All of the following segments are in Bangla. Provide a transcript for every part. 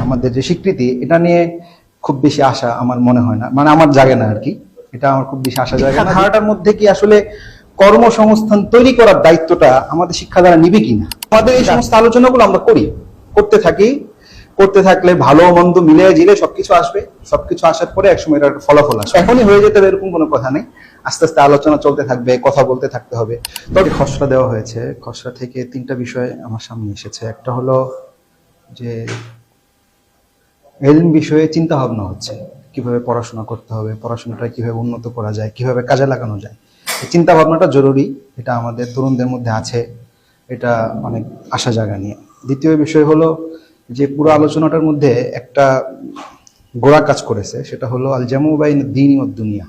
আমাদের যে স্বীকৃতি এটা নিয়ে খুব বেশি আশা আমার মনে হয় না। মানে আমার জাগে না আর কি। এটা আমার খুব বেশি আশা জাগে না। ধারাটার মধ্যে কি আসলে কর্মসংস্থান তৈরি করার দায়িত্বটা আমাদের শিক্ষা দ্বারা নিবে কিনা আমাদের এই সমস্ত আলোচনাগুলো আমরা করি। করতে থাকি। করতে থাকলে ভালো মন্দ মিলে জিলে সবকিছু আসবে। সবকিছু আসার পরে একসময় এটার একটা ফলাফল আসবে। এখনই হয়ে যেতে হবে এরকম কোনো কথা নেই। আস্তে আস্তে আলোচনা চলতে থাকবে কথা বলতে থাকতে হবে। তবে খসড়া দেওয়া হয়েছে। খসড়া থেকে তিনটা বিষয় আমার সামনে এসেছে। একটা হলো যে এলএম বিষয়ে চিন্তা ভাবনা হচ্ছে, কীভাবে পড়াশোনা করতে হবে, পড়াশোনাটা কীভাবে উন্নত করা যায়, কীভাবে কাজে লাগানো যায়। চিন্তা ভাবনাটা জরুরি, এটা আমাদের তরুণদের মধ্যে আছে, এটা অনেক আশা জাগা নিয়ে। দ্বিতীয় বিষয় হলো যে পুরো আলোচনাটার মধ্যে একটা গোড়া কাজ করেছে, সেটা হলো আল জামু বাইন দিন ও দুনিয়া।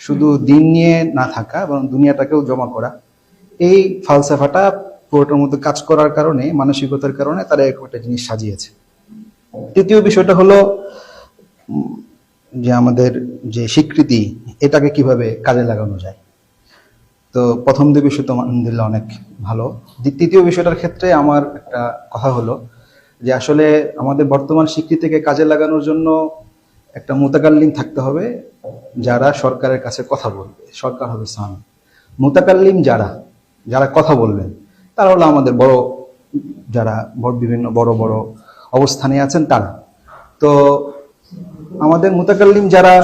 শুধু দিন নিয়ে না থাকা এবং দুনিয়াটাকেও জমা করা। এই ফালসাফাটা পুরোটার মধ্যে কাজ করার কারণে, মানসিকতার কারণে তারা একটা জিনিস সাজিয়েছে। তৃতীয় বিষয়টা হলো যে আমাদের যে স্বীকৃতি, এটাকে কীভাবে কাজে লাগানো যায়। তো প্রথম দুই বিষয় তো আলহামদুলিল্লাহ অনেক ভালো। তৃতীয় বিষয়টার ক্ষেত্রে আমার একটা কথা হলো যে আসলে আমাদের বর্তমান স্বীকৃতিকে কাজে লাগানোর জন্য একটা মোতাকাল্লিম থাকতে হবে, যারা সরকারের কাছে কথা বলবে। সরকার হবে সান মোতাকাল্লিম যারা যারা কথা বলবেন। তারা হলো আমাদের বড় যারা বড় বিভিন্ন বড় বড় অবস্থানে আছেন তারা। তো আমাদের মোতাকাল্লিম যারা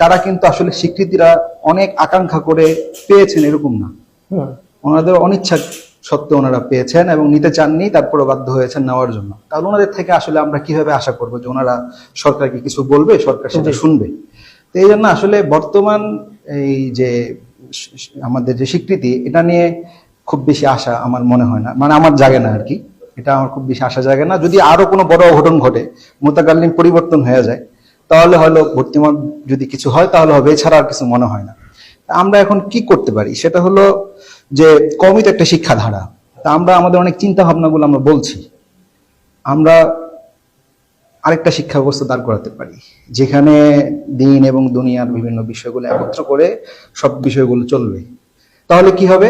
তারা কিন্তু আসলে স্বীকৃতিরা অনেক আকাঙ্ক্ষা করে পেয়েছেন এরকম না। ওনাদের অনিচ্ছা সত্ত্বে ওনারা পেয়েছেন এবং নিতে চাননি তারপরে বাধ্য হয়েছেন নেওয়ার জন্য। তাহলে ওনাদের থেকে আসলে আমরা কীভাবে আশা করব যে ওনারা সরকারকে কিছু বলবে সরকার সেটা শুনবে? তো এই জন্য আসলে বর্তমান এই যে আমাদের যে স্বীকৃতি এটা নিয়ে খুব বেশি আশা আমার মনে হয় না। মানে আমার জাগে না আর কি এটা আমার খুব বেশি আশা জাগে না। যদি আরও কোনো বড় অঘটন ঘটে মোতাকালীন পরিবর্তন হয়ে যায়, তাহলে হলো ভর্তিমান যদি কিছু হয়, তাহলে হবে। এছাড়া আর কিছু মনে হয় না। আমরা এখন কি করতে পারি? সেটা হলো যে কমই তো একটা শিক্ষাধারা। তা আমরা আমাদের অনেক চিন্তা ভাবনাগুলো আমরা বলছি। আমরা আরেকটা শিক্ষা ব্যবস্থা দাঁড় করাতে পারি, যেখানে দিন এবং দুনিয়ার বিভিন্ন বিষয়গুলো একত্র করে সব বিষয়গুলো চলবে। তাহলে কি হবে?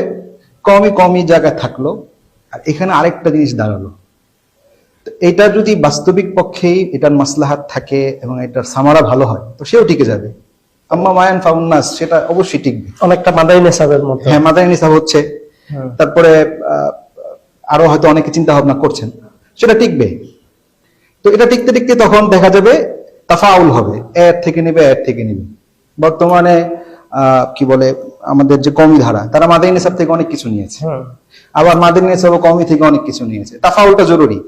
কমই কমই জায়গায় থাকল। আর এখানে আরেকটা জিনিস দাঁড়াল। এটা যদি বাস্তবিক পক্ষেই এটার মাসলাহাত থাকে এবং এটার সামারা ভালো হয় তো সেও টিকে যাবে। আম্মা মায়ান ফাউন্নাস সেটা অবশ্যই টিকবে। অনেকটা মাদাই নেশাবের মতো। হ্যাঁ নিসাব হচ্ছে। তারপরে আহ, আরও হয়তো অনেকে চিন্তা ভাবনা করছেন। সেটা টিকবে। তো এটা টিকতে টিকতে তখন দেখা যাবে তাফাউল হবে। এর থেকে নেবে এর থেকে নেবে। বর্তমানে কি বলে আমাদের যে কমি ধারা তারা মাদানী নিসাব থেকে অনেক কিছু নিয়েছে। আবার মাদানী নিসাব কমি থেকে অনেক কিছু নিয়েছে। তাফাউলটা জরুরি।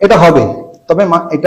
এটা হবে। তবে এটা